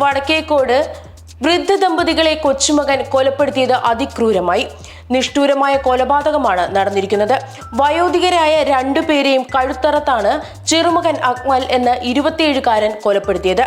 വടക്കേക്കോട് വൃദ്ധ ദമ്പതികളെ കൊച്ചുമകൻ കൊലപ്പെടുത്തിയത് അതിക്രൂരമായി. നിഷ്ഠൂരമായ കൊലപാതകമാണ് നടന്നിരിക്കുന്നത്. വയോധികരായ രണ്ടുപേരെയും കഴുത്തറത്താണ് ചെറുമകൻ അക്മൽ എന്ന ഇരുപത്തിയേഴുകാരൻ കൊലപ്പെടുത്തിയത്.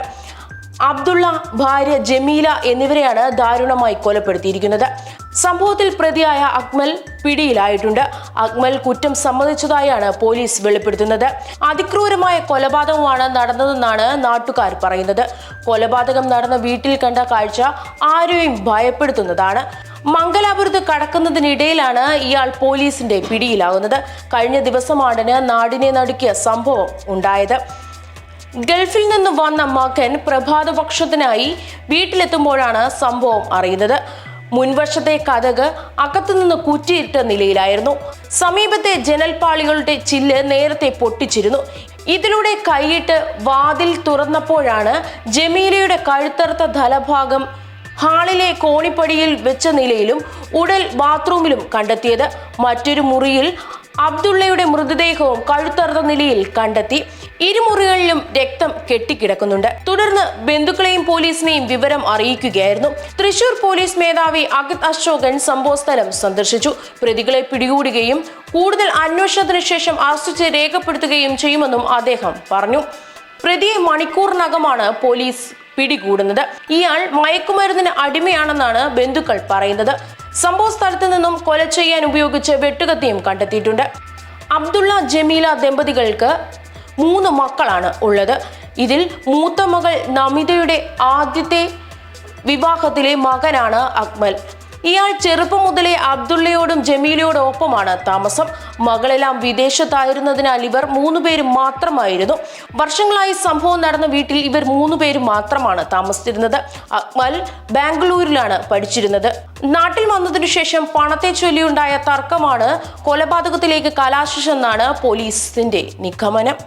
അബ്ദുള്ള ഭാര്യ ജമീല എന്നിവരെയാണ് ദാരുണമായി കൊലപ്പെടുത്തിയിരിക്കുന്നത്. സംഭവത്തിൽ പ്രതിയായ അക്മൽ പിടിയിലായിട്ടുണ്ട്. അക്മൽ കുറ്റം സമ്മതിച്ചതായാണ് പോലീസ് വെളിപ്പെടുത്തുന്നത്. അതിക്രൂരമായ കൊലപാതകമാണ് നടന്നതെന്നാണ് നാട്ടുകാർ പറയുന്നത്. കൊലപാതകം നടന്ന വീട്ടിൽ കണ്ട കാഴ്ച ആരെയും ഭയപ്പെടുത്തുന്നതാണ്. മംഗലാപുരത്ത് കടക്കുന്നതിനിടയിലാണ് ഇയാൾ പോലീസിന്റെ പിടിയിലാകുന്നത്. കഴിഞ്ഞ ദിവസമാണ് നാടിനെ നടുക്കിയ സംഭവം ഉണ്ടായത്. ഗൾഫിൽ നിന്ന് വന്ന മകൻ പ്രഭാതപക്ഷത്തിനായി വീട്ടിലെത്തുമ്പോഴാണ് സംഭവം അറിയുന്നത്. മുൻവശത്തെ കഥക് അകത്തുനിന്ന് കുറ്റിയിട്ട നിലയിലായിരുന്നു. സമീപത്തെ ജനൽപാളികളുടെ ചില്ല് നേരത്തെ പൊട്ടിച്ചിരുന്നു. ഇതിലൂടെ കൈയിട്ട് വാതിൽ തുറന്നപ്പോഴാണ് ജമീലയുടെ കഴുത്തറുത്ത ധലഭാഗം ഹാളിലെ കോണിപ്പടിയിൽ വെച്ച നിലയിലും ഉടൽ ബാത്റൂമിലും കണ്ടെത്തിയത്. മറ്റൊരു മുറിയിൽ അബ്ദുള്ളയുടെ മൃതദേഹവും കഴുത്തറുത്ത നിലയിൽ കണ്ടെത്തി. ഇരുമുറികളിലും രക്തം കെട്ടിക്കിടക്കുന്നുണ്ട്. തുടർന്ന് ബന്ധുക്കളെയും പോലീസിനെയും വിവരം അറിയിക്കുകയായിരുന്നു. തൃശൂർ പോലീസ് മേധാവി അഗത് അശോകൻ സംഭവസ്ഥലം സന്ദർശിച്ചു. പ്രതികളെ പിടികൂടുകയും കൂടുതൽ അന്വേഷണത്തിന് ശേഷം അറസ്റ്റ് രേഖപ്പെടുത്തുകയും ചെയ്യുമെന്നും അദ്ദേഹം പറഞ്ഞു. പ്രതിയെ മണിക്കൂറിനകമാണ് പോലീസ് പിടികൂടുന്നത്. ഇയാൾ മയക്കുമരുന്നിന് അടിമയാണെന്നാണ് ബന്ധുക്കൾ പറയുന്നത്. സംഭവ സ്ഥലത്ത് നിന്നും കൊല ചെയ്യാൻ ഉപയോഗിച്ച വെട്ടുകത്തിയും കണ്ടെത്തിയിട്ടുണ്ട്. അബ്ദുള്ള ജമീല ദമ്പതികൾക്ക് മൂന്ന് മക്കളാണ് ഉള്ളത്. ഇതിൽ മൂത്ത മകൾ നമിതയുടെ ആദ്യത്തെ വിവാഹത്തിലെ മകനാണ് അക്മൽ. ഇയാൾ ചെറുപ്പം മുതലേ അബ്ദുള്ളയോടും ജമീലയോടും ഒപ്പമാണ് താമസം. മകളെല്ലാം വിദേശത്തായിരുന്നതിനാൽ ഇവർ മൂന്നുപേരും മാത്രമായിരുന്നു. വർഷങ്ങളായി സംഭവം നടന്ന വീട്ടിൽ ഇവർ മൂന്നുപേരും മാത്രമാണ് താമസിച്ചിരുന്നത്. അക്മൽ ബാംഗ്ലൂരിലാണ് പഠിച്ചിരുന്നത്. നാട്ടിൽ വന്നതിനു ശേഷം പണത്തെ ചൊല്ലിയുണ്ടായ തർക്കമാണ് കൊലപാതകത്തിലേക്ക് കലാശിച്ചെന്നാണ് പോലീസിന്റെ നിഗമനം.